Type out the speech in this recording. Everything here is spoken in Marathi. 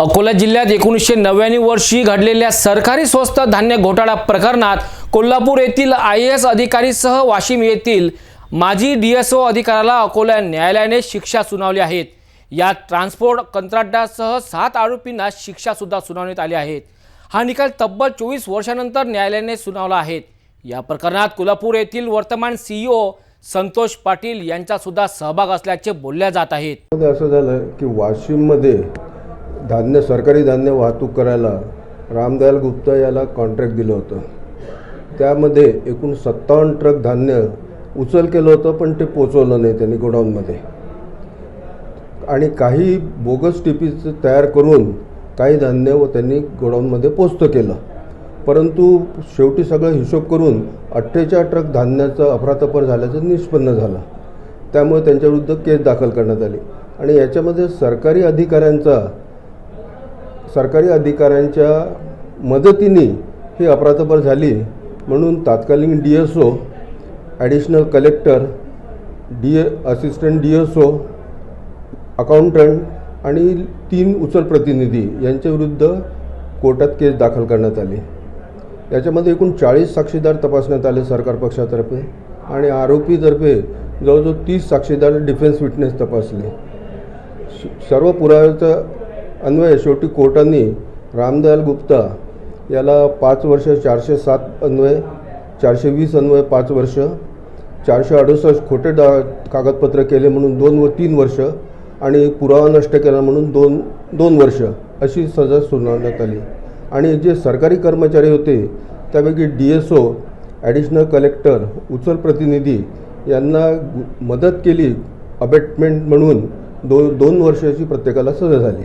अकोला जिल्ह्यात एकोणीसशे नव्याण्णव वर्षी घडलेल्या सरकारी स्वस्त धान्य घोटाळा प्रकरणात कोल्हापूर येथील आय ए एस अधिकारीसह वाशिम येथील माजी डी एस ओ अधिकाऱ्याला अकोला न्यायालयाने शिक्षा सुनावली आहेत. यात ट्रान्सपोर्ट कंत्राटासह सात आरोपींना शिक्षासुद्धा सुनावण्यात आली आहेत हा निकाल तब्बल चोवीस वर्षानंतर न्यायालयाने सुनावला आहे. या प्रकरणात कोल्हापूर येथील वर्तमान सीईओ संतोष पाटील यांचा सुद्धा सहभाग असल्याचे बोलल्या जात आहेत. असं झालं की वाशिममध्ये धान्य सरकारी धान्य वाहतूक करायला रामदयाल गुप्ता याला कॉन्ट्रॅक्ट दिलं होतं. त्यामध्ये एकूण सत्तावन्न ट्रक धान्य उचल केलं होतं पण ते पोचवलं नाही त्यांनी गोडाऊनमध्ये. आणि काही बोगस टिपीज तयार करून काही धान्य व त्यांनी गोडाऊनमध्ये पोचतं केलं. परंतु शेवटी सगळं हिशोब करून अठ्ठेचाळ ट्रक धान्याचं अफरातफर झाल्याचं निष्पन्न झालं. त्यामुळे त्यांच्याविरुद्ध केस दाखल करण्यात आली. आणि याच्यामध्ये सरकारी अधिकाऱ्यांचा सरकारी अधिकाऱ्यांच्या मदतीने ही अफरातफर झाली. म्हणून तात्कालीन D S O additional collector D assistant D S O accountant आणि तीन उचल प्रतिनिधी यांच्याविरुद्ध कोर्टात केस दाखल करण्यात आली. याच्यामध्ये एकूण चाळीस साक्षीदार तपासण्यात आले सरकार पक्षातर्फे आणि आरोपीतर्फे जवळजवळ तीस साक्षीदार डिफेन्स विटनेस तपासले. सर्व पुराव्याचा अन्वय शेवटी कोर्टाने रामदयाल गुप्ता याला पाच वर्ष चारशे सात अन्वय चारशे वीस अन्वय पाच वर्ष चारशे अडुसष्ट खोटे डा कागदपत्र केले म्हणून दोन व तीन वर्ष आणि पुरावा नष्ट केला म्हणून दोन दोन वर्ष अशी सजा सुनावण्यात आली. आणि जे सरकारी कर्मचारी होते त्यापैकी D S O additional collector उचल प्रतिनिधी यांना मदत केली अबेटमेंट म्हणून दो दोन वर्षाची प्रत्येकाला सजा झाली.